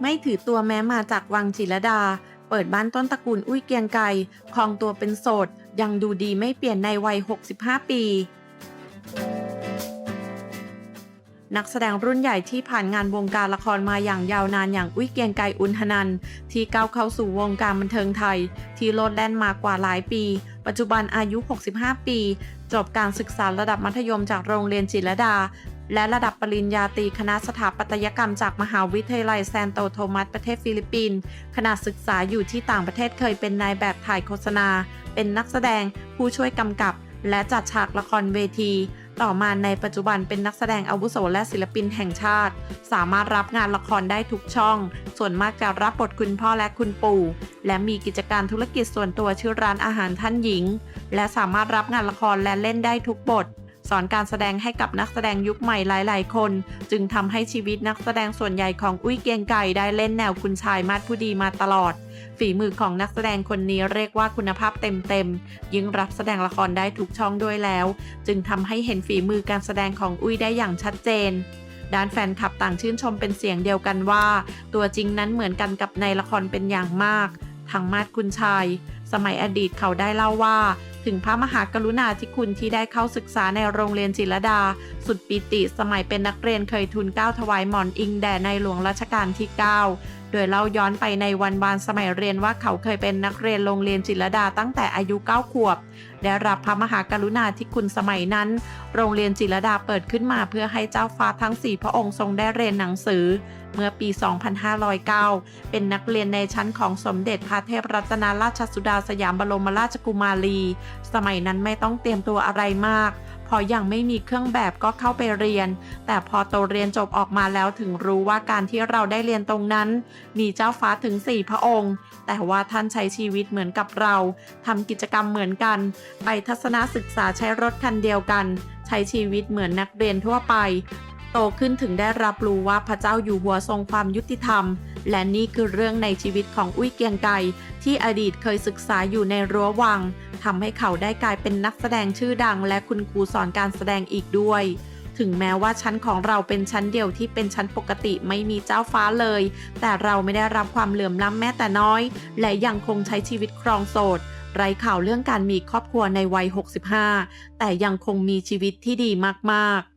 ไม่ถือตัวแม้มาจากวังจิรดา เปิดบ้านต้นตระกูลอุ้ยเกียงไกรคลองตัวเป็นโสด ยังดูดีไม่เปลี่ยนในวัย 65 ปี นักแสดงรุ่นใหญ่ที่ผ่านงานวงการละครมาอย่างยาวนานอย่างอุ้ยเกียงไกรอุนทนันท์ที่ก้าวเข้าสู่วงการบันเทิงไทย ที่โลดแล่นมากว่าหลายปี ปัจจุบันอายุ 65 ปี จบการศึกษาระดับมัธยมจากโรงเรียนจิรดา และระดับปริญญาตรีคณะสถาปัตยกรรมจากมหาวิทยาลัยแซนโตโทมัสประเทศฟิลิปปินส์ขณะศึกษาอยู่ที่ต่างประเทศเคยเป็นนายแบบถ่ายโฆษณา เป็นนักแสดงผู้ช่วยกำกับ และจัดฉากละครเวที ต่อมาในปัจจุบันเป็นนักแสดงอาวุโสและศิลปินแห่งชาติ สามารถรับงานละครได้ทุกช่อง ส่วนมากจะรับบทคุณพ่อและคุณปู่ และมีกิจการธุรกิจส่วนตัวชื่อร้านอาหารท่านหญิง และสามารถรับงานละครและเล่นได้ทุกบท สอนการแสดงให้กับนักแสดงยุคใหม่หลาย ๆ คน จึงทำให้ชีวิตนักแสดงส่วนใหญ่ของอุ้ยเกียงไก่ได้เล่นแนวคุณชายมาดผู้ดีมาตลอด ฝีมือของนักแสดงคนนี้เรียกว่าคุณภาพเต็มๆยิ่งรับแสดงละครได้ทุกช่องด้วยแล้ว จึงทำให้เห็นฝีมือการแสดงของอุ้ยได้อย่างชัดเจนด้านแฟนคลับต่างชื่นชมเป็นเสียงเดียวกันว่า ตัวจริงนั้นเหมือนกันกับในละครเป็นอย่างมาก ทางมาดคุณชาย สมัยอดีตเขาได้เล่าว่า ถึงพระมหากรุณาธิคุณที่ได้เข้าศึกษาในโรงเรียนจิรดา สุดปิติสมัยเป็นนักเรียนเคยทุนก้าวถวายหมอนอิงแด่ในหลวงรัชกาลที่ 9 โดยเล่าย้อนไปในวันวานสมัยเรียนว่าเขาเคยเป็นนักเรียนโรงเรียนจิรดาตั้งแต่อายุ 9 ขวบ ได้รับพระมหากรุณาธิคุณสมัยนั้น โรงเรียนจิรดาเปิดขึ้นมาเพื่อให้เจ้าฟ้าทั้ง 4 พระองค์ทรงได้เรียนหนังสือ เมื่อปี 2509 เป็นนักเรียนในชั้นของสมเด็จพระเทพรัตนราชสุดาสยามบรมราชกุมารี สมัยนั้นไม่ต้องเตรียมตัวอะไรมาก พอยังไม่มีเครื่องแบบก็เข้าไปเรียน แต่พอโตเรียนจบออกมาแล้วถึงรู้ว่าการที่เราได้เรียนตรงนั้น มีเจ้าฟ้าถึง 4 พระองค์ แต่ว่าท่านใช้ชีวิตเหมือนกับเราทำกิจกรรมเหมือนกัน ไปทัศนศึกษาใช้รถคันเดียวกัน ใช้ชีวิตเหมือนนักเรียนทั่วไป โตขึ้นถึงได้รับรู้ว่าพระเจ้าอยู่หัวทรงความยุติธรรม และนี่คือเรื่องในชีวิตของอุ้ยเกียงไกรที่อดีตเคยศึกษาอยู่ในรั้ววังทำให้เขาได้กลายเป็นนักแสดงชื่อดัง และคุณครูสอนการแสดงอีกด้วย ถึงแม้ว่าชั้นของเราเป็นชั้นเดียวที่เป็นชั้นปกติไม่มีเจ้าฟ้าเลย แต่เราไม่ได้รับความเหลื่อมล้ำแม้แต่น้อย และยังคงใช้ชีวิตครองโสดไร้ข่าวเรื่องการมีครอบครัวในวัย 65 แต่ยังคงมีชีวิตที่ดีมากๆ